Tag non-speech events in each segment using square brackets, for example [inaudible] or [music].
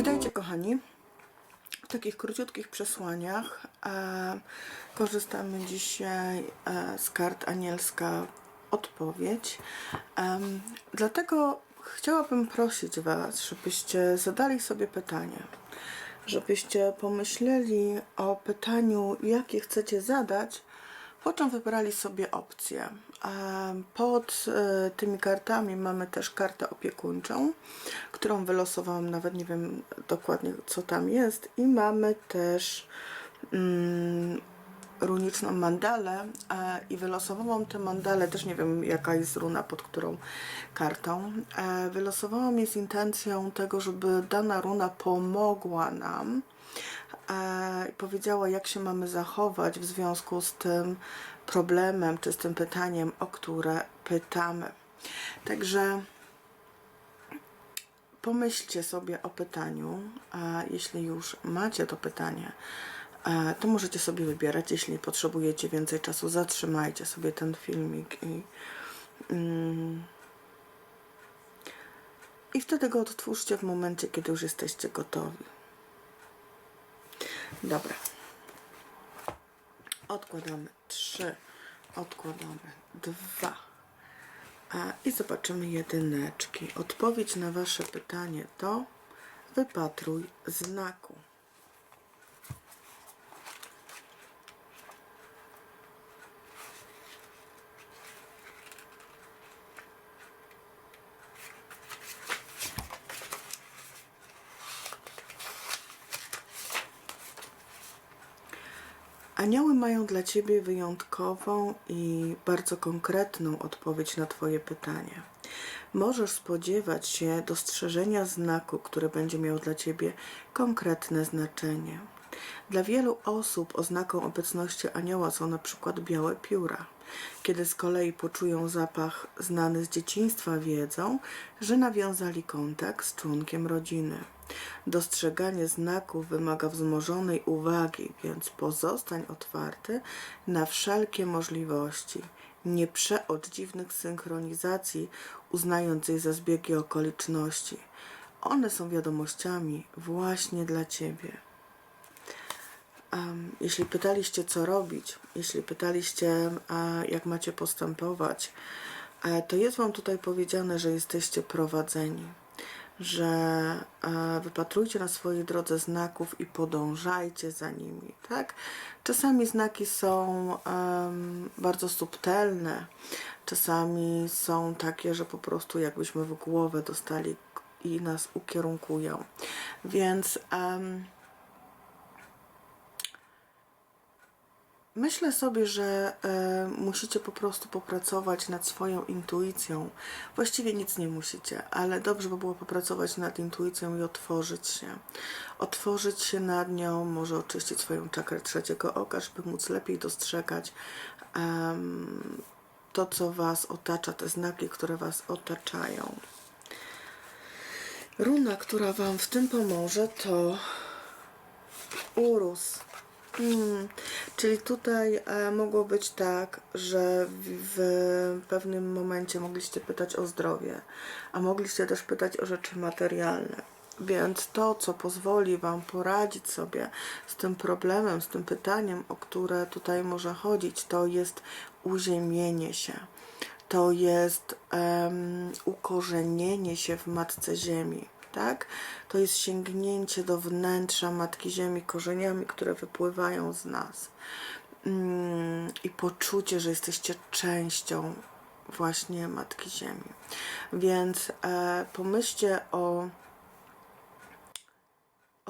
Witajcie kochani. W takich króciutkich przesłaniach e, korzystamy dzisiaj e, z kart anielska odpowiedź. Em, dlatego chciałabym prosić Was, żebyście zadali sobie pytanie. Żebyście pomyśleli o pytaniu, jakie chcecie zadać, po czym wybrali sobie opcję. Em, Pod e, tymi kartami mamy też kartę opiekuńczą, którą wylosowałam, nawet nie wiem dokładnie co tam jest. I mamy też mm, runiczną mandalę e, i wylosowałam tę mandalę, też nie wiem jaka jest runa pod którą kartą. E, wylosowałam je z intencją tego, żeby dana runa pomogła nam e, i powiedziała, jak się mamy zachować w związku z tym problemem, czy z tym pytaniem, o które pytamy. Także pomyślcie sobie o pytaniu, a jeśli już macie to pytanie, e, to możecie sobie wybierać. Jeśli potrzebujecie więcej czasu, zatrzymajcie sobie ten filmik i, mm, i wtedy go odtwórzcie w momencie, kiedy już jesteście gotowi. Dobra. Odkładamy trzy, odkładamy dwa. I zobaczymy jedyneczki. Odpowiedź na Wasze pytanie to wypatruj znaku. Mają dla Ciebie wyjątkową i bardzo konkretną odpowiedź na Twoje pytanie. Możesz spodziewać się dostrzeżenia znaku, który będzie miał dla Ciebie konkretne znaczenie. Dla wielu osób oznaką obecności anioła są na przykład białe pióra. Kiedy z kolei poczują zapach znany z dzieciństwa, wiedzą, że nawiązali kontakt z członkiem rodziny. Dostrzeganie znaków wymaga wzmożonej uwagi, więc pozostań otwarty na wszelkie możliwości. Nie przeocz dziwnych synchronizacji, uznając je za zbiegi okoliczności. One są wiadomościami właśnie dla Ciebie. Um, jeśli pytaliście, co robić, jeśli pytaliście, jak macie postępować, e, to jest Wam tutaj powiedziane, że jesteście prowadzeni, że e, wypatrujcie na swojej drodze znaków i podążajcie za nimi, tak? Czasami znaki są em, bardzo subtelne, czasami są takie, że po prostu jakbyśmy w głowę dostali i nas ukierunkują. Więc em, Myślę sobie, że e, musicie po prostu popracować nad swoją intuicją. Właściwie nic nie musicie, ale dobrze by było popracować nad intuicją i otworzyć się. Otworzyć się nad nią, może oczyścić swoją czakrę trzeciego oka, żeby móc lepiej dostrzegać to, co Was otacza, te znaki, które Was otaczają. Runa, która Wam w tym pomoże, to Urus. Hmm, czyli tutaj e, mogło być tak, że w, w pewnym momencie mogliście pytać o zdrowie, a mogliście też pytać o rzeczy materialne. Więc to, co pozwoli Wam poradzić sobie z tym problemem, z tym pytaniem, o które tutaj może chodzić, to jest uziemienie się. To jest em, ukorzenienie się w Matce Ziemi tak? To jest sięgnięcie do wnętrza Matki Ziemi korzeniami, które wypływają z nas. Mm, I poczucie, że jesteście częścią właśnie Matki Ziemi. Więc e, pomyślcie o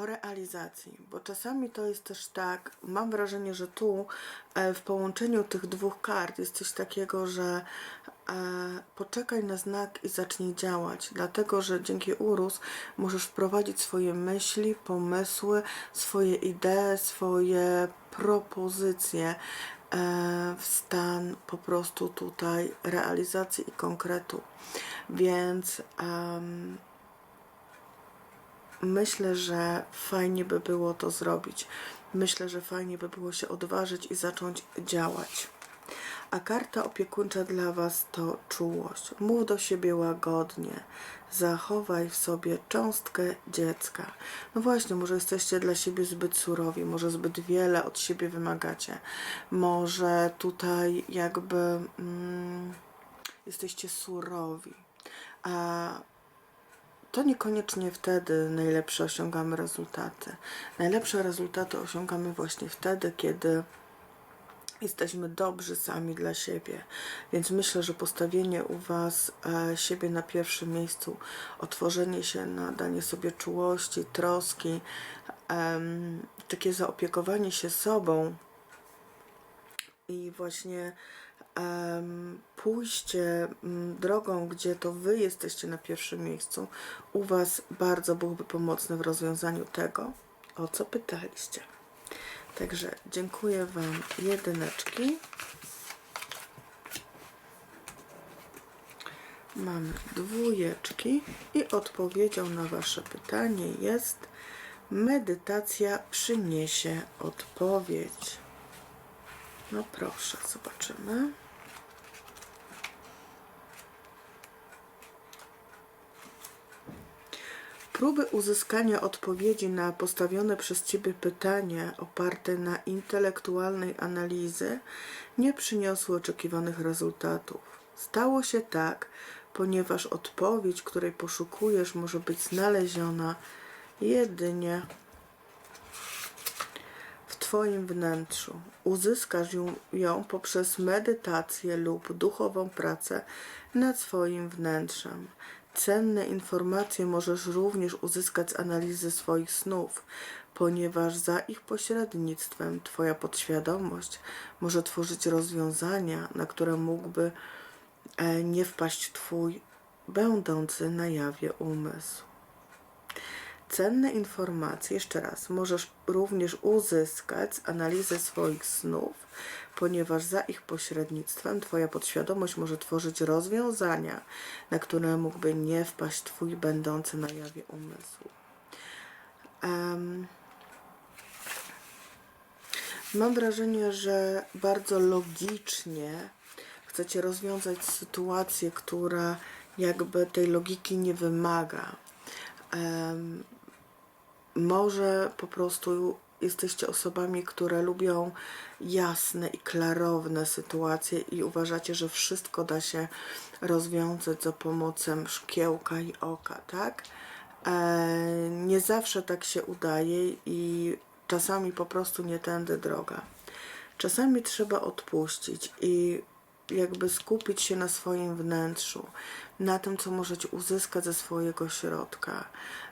o realizacji, bo czasami to jest też tak, mam wrażenie, że tu e, w połączeniu tych dwóch kart jest coś takiego, że e, poczekaj na znak i zacznij działać, dlatego że dzięki Urus możesz wprowadzić swoje myśli, pomysły, swoje idee, swoje propozycje e, w stan po prostu tutaj realizacji i konkretu. Więc um, myślę, że fajnie by było to zrobić. Myślę, że fajnie by było się odważyć i zacząć działać. A karta opiekuńcza dla Was to czułość. Mów do siebie łagodnie. Zachowaj w sobie cząstkę dziecka. No właśnie, może jesteście dla siebie zbyt surowi, może zbyt wiele od siebie wymagacie. Może tutaj jakby mm, jesteście surowi. A to niekoniecznie wtedy najlepsze osiągamy rezultaty. Najlepsze rezultaty osiągamy właśnie wtedy, kiedy jesteśmy dobrzy sami dla siebie. Więc myślę, że postawienie u Was e, siebie na pierwszym miejscu, otworzenie się na danie sobie czułości, troski, em, takie zaopiekowanie się sobą i właśnie pójście mm, drogą, gdzie to Wy jesteście na pierwszym miejscu, u Was bardzo byłoby pomocne w rozwiązaniu tego, o co pytaliście. Także dziękuję Wam jedyneczki. Mamy dwójeczki i odpowiedzią na Wasze pytanie jest medytacja przyniesie odpowiedź. No proszę, zobaczymy. Próby uzyskania odpowiedzi na postawione przez Ciebie pytania oparte na intelektualnej analizy nie przyniosły oczekiwanych rezultatów. Stało się tak, ponieważ odpowiedź, której poszukujesz, może być znaleziona jedynie Twoim wnętrzu. Uzyskasz ją, ją poprzez medytację lub duchową pracę nad swoim wnętrzem. Cenne informacje możesz również uzyskać z analizy swoich snów, ponieważ za ich pośrednictwem Twoja podświadomość może tworzyć rozwiązania, na które mógłby e, nie wpaść Twój będący na jawie umysł. Cenne informacje, jeszcze raz, możesz również uzyskać z analizy swoich snów, ponieważ za ich pośrednictwem Twoja podświadomość może tworzyć rozwiązania, na które mógłby nie wpaść Twój będący na jawie umysł. Em, mam wrażenie, że bardzo logicznie chcecie rozwiązać sytuację, która jakby tej logiki nie wymaga. Em, może po prostu jesteście osobami, które lubią jasne i klarowne sytuacje i uważacie, że wszystko da się rozwiązać za pomocą szkiełka i oka, tak? E, nie zawsze tak się udaje i czasami po prostu nie tędy droga. Czasami trzeba odpuścić i jakby skupić się na swoim wnętrzu, na tym, co możecie uzyskać ze swojego środka.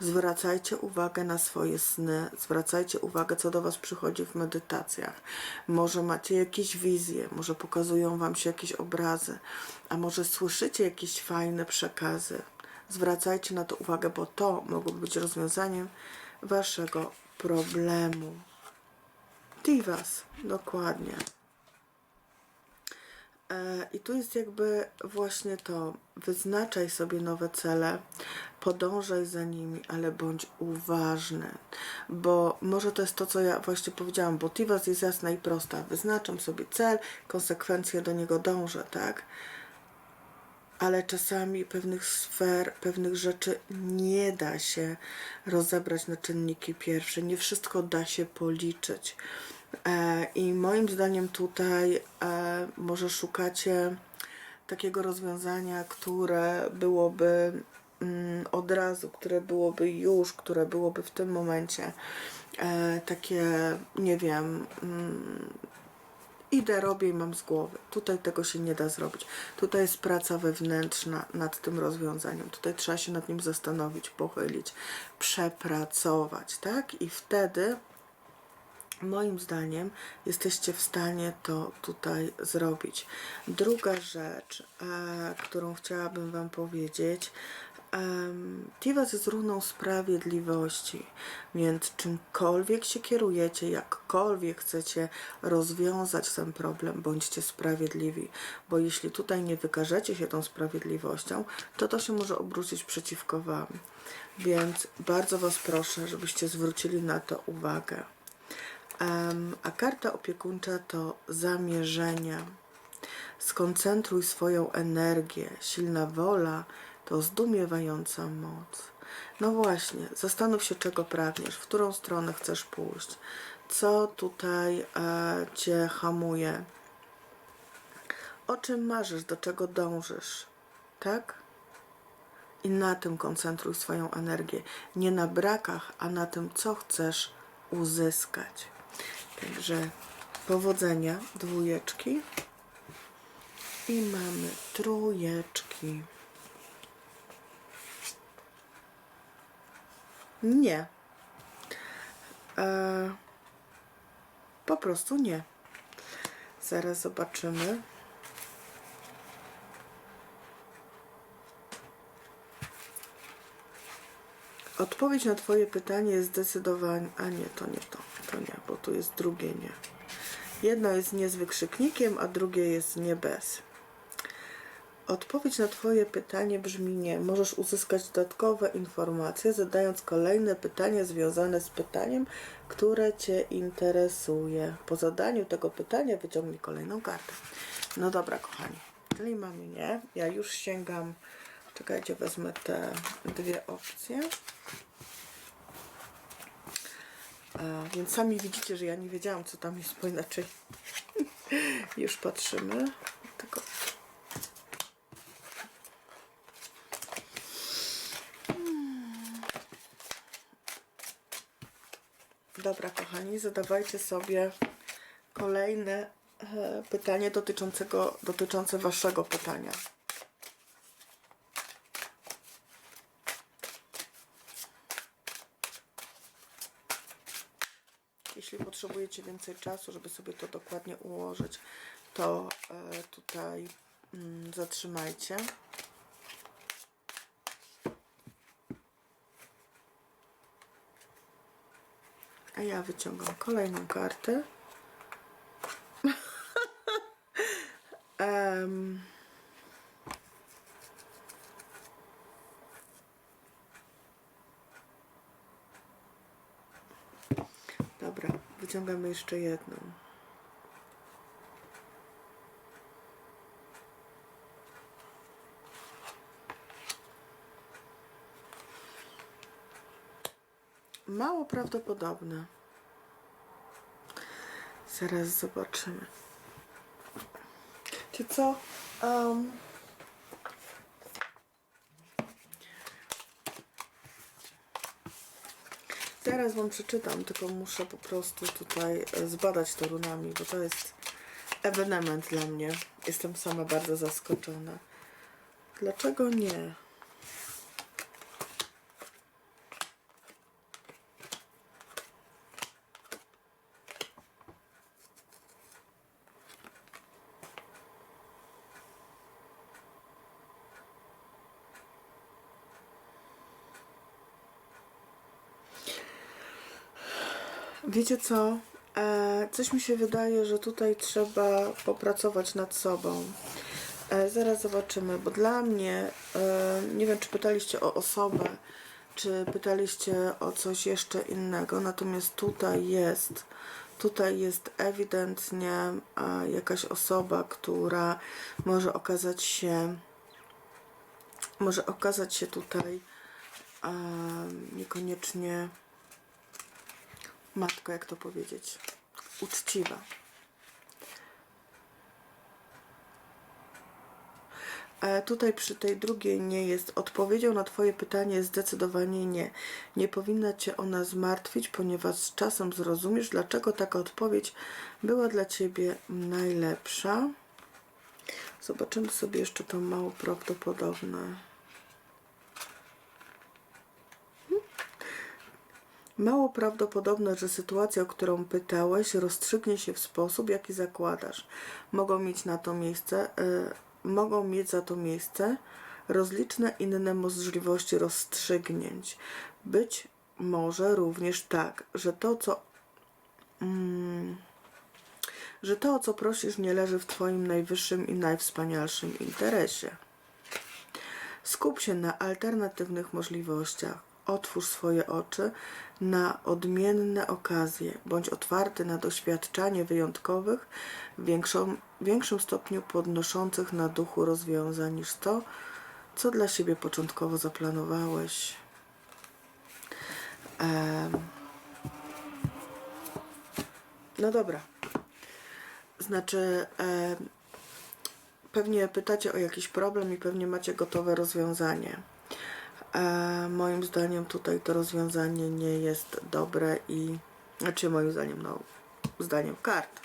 Zwracajcie uwagę na swoje sny, zwracajcie uwagę, co do Was przychodzi w medytacjach. Może macie jakieś wizje, może pokazują Wam się jakieś obrazy, a może słyszycie jakieś fajne przekazy. Zwracajcie na to uwagę, bo to mogłoby być rozwiązaniem Waszego problemu. Divas, dokładnie. E, I tu jest jakby właśnie to, wyznaczaj sobie nowe cele, podążaj za nimi, ale bądź uważny, bo może to jest to, co ja właśnie powiedziałam, bo Tivas jest jasna i prosta, wyznaczam sobie cel, konsekwencje do niego dążę, tak? ale czasami pewnych sfer, pewnych rzeczy nie da się rozebrać na czynniki pierwsze, nie wszystko da się policzyć. E, I moim zdaniem tutaj e, może szukacie takiego rozwiązania, które byłoby mm, od razu, które byłoby już, które byłoby w tym momencie e, takie, nie wiem, mm, idę, robię i mam z głowy. Tutaj tego się nie da zrobić. Tutaj jest praca wewnętrzna nad tym rozwiązaniem. Tutaj trzeba się nad nim zastanowić, pochylić, przepracować, tak? I wtedy moim zdaniem jesteście w stanie to tutaj zrobić. Druga rzecz, e, którą chciałabym Wam powiedzieć, em, Tivas jest runą sprawiedliwości, więc czymkolwiek się kierujecie, jakkolwiek chcecie rozwiązać ten problem, bądźcie sprawiedliwi, bo jeśli tutaj nie wykażecie się tą sprawiedliwością, to to się może obrócić przeciwko Wam. Więc bardzo Was proszę, żebyście zwrócili na to uwagę. A karta opiekuńcza to zamierzenia. Skoncentruj swoją energię. Silna wola to zdumiewająca moc. No właśnie, zastanów się, czego pragniesz, w którą stronę chcesz pójść, co tutaj e, cię hamuje, o czym marzysz, do czego dążysz, tak? I na tym koncentruj swoją energię. Nie na brakach, a na tym, co chcesz uzyskać. Także powodzenia, dwójeczki. I mamy trójeczki. Nie. E, po prostu nie. Zaraz zobaczymy. Odpowiedź na Twoje pytanie jest zdecydowanie. A nie, to nie to. To nie, bo tu jest drugie nie. Jedno jest nie z wykrzyknikiem, a drugie jest nie bez. Odpowiedź na Twoje pytanie brzmi nie. Możesz uzyskać dodatkowe informacje, zadając kolejne pytanie związane z pytaniem, które Cię interesuje. Po zadaniu tego pytania wyciągnij kolejną kartę. No dobra, kochani. Czyli mamy nie. Ja już sięgam. Czekajcie, wezmę te dwie opcje. A, więc sami widzicie, że ja nie wiedziałam, co tam jest, bo inaczej [laughs] już patrzymy. Tylko Dobra, kochani, zadawajcie sobie kolejne e, pytanie dotyczącego, dotyczące waszego pytania. Jeśli potrzebujecie więcej czasu, żeby sobie to dokładnie ułożyć, to e, tutaj mm, zatrzymajcie. A ja wyciągam kolejną kartę. [laughs] Em, Dobra, wyciągamy jeszcze jedną. Mało prawdopodobne. Zaraz zobaczymy. Czy co? Um, zaraz wam przeczytam, tylko muszę po prostu tutaj e, zbadać to runami, bo to jest ewenement dla mnie. Jestem sama bardzo zaskoczona. Dlaczego nie? Wiecie co? E, coś mi się wydaje, że tutaj trzeba popracować nad sobą. E, zaraz zobaczymy, bo dla mnie, e, nie wiem czy pytaliście o osobę, czy pytaliście o coś jeszcze innego, natomiast tutaj jest, tutaj jest ewidentnie e, jakaś osoba, która może okazać się, może okazać się tutaj e, niekoniecznie matka, jak to powiedzieć, uczciwa. E, tutaj przy tej drugiej nie jest. Odpowiedzią na Twoje pytanie zdecydowanie nie. Nie powinna Cię ona zmartwić, ponieważ z czasem zrozumiesz, dlaczego taka odpowiedź była dla Ciebie najlepsza. Zobaczymy sobie jeszcze to mało prawdopodobne. Mało prawdopodobne, że sytuacja, o którą pytałeś, rozstrzygnie się w sposób, jaki zakładasz. Mogą mieć na to miejsce, y, mogą mieć za to miejsce rozliczne inne możliwości rozstrzygnięć. Być może również tak, że to, co mm, że to, o co prosisz, nie leży w Twoim najwyższym i najwspanialszym interesie. Skup się na alternatywnych możliwościach. Otwórz swoje oczy na odmienne okazje. Bądź otwarty na doświadczanie wyjątkowych, w większą, większym stopniu podnoszących na duchu rozwiązań niż to, co dla siebie początkowo zaplanowałeś. Em, no dobra. Znaczy, em, pewnie pytacie o jakiś problem i pewnie macie gotowe rozwiązanie. E, moim zdaniem tutaj to rozwiązanie nie jest dobre i znaczy moim zdaniem, no zdaniem kart.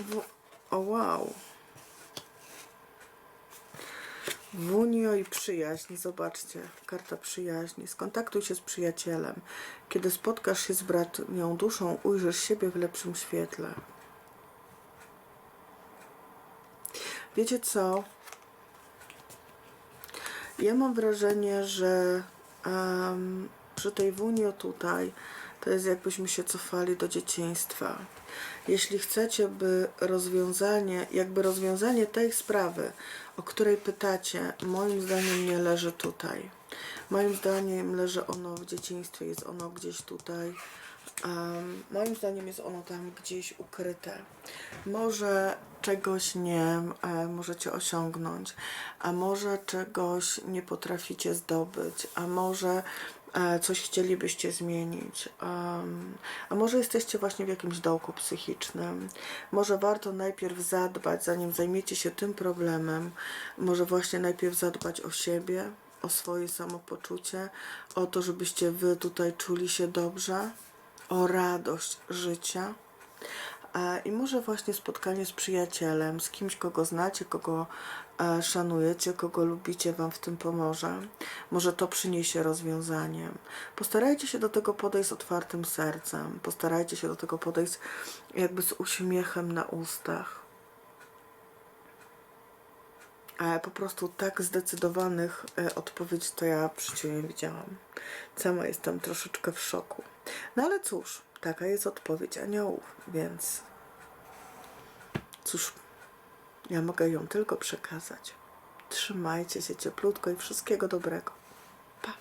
W, o wow. Wunio i przyjaźń, zobaczcie, karta przyjaźni. Skontaktuj się z przyjacielem. Kiedy spotkasz się z bratnią duszą, ujrzysz siebie w lepszym świetle. Wiecie co? Ja mam wrażenie, że em, przy tej wunio tutaj to jest jakbyśmy się cofali do dzieciństwa. Jeśli chcecie, by rozwiązanie, jakby rozwiązanie tej sprawy, o której pytacie, moim zdaniem nie leży tutaj. Moim zdaniem leży ono w dzieciństwie, jest ono gdzieś tutaj. Em, moim zdaniem jest ono tam gdzieś ukryte. Może czegoś nie e, możecie osiągnąć, a może czegoś nie potraficie zdobyć, a może e, coś chcielibyście zmienić, em, a może jesteście właśnie w jakimś dołku psychicznym. Może warto najpierw zadbać, zanim zajmiecie się tym problemem, może właśnie najpierw zadbać o siebie, o swoje samopoczucie, o to, żebyście wy tutaj czuli się dobrze, o radość życia. E, I może właśnie spotkanie z przyjacielem, z kimś, kogo znacie, kogo e, szanujecie, kogo lubicie, Wam w tym pomoże. Może to przyniesie rozwiązanie. Postarajcie się do tego podejść z otwartym sercem. Postarajcie się do tego podejść jakby z uśmiechem na ustach. Ale po prostu tak zdecydowanych e, odpowiedzi to ja w nie widziałam. Sama jestem troszeczkę w szoku. No ale cóż, taka jest odpowiedź aniołów, więc cóż, ja mogę ją tylko przekazać. Trzymajcie się cieplutko i wszystkiego dobrego. Pa!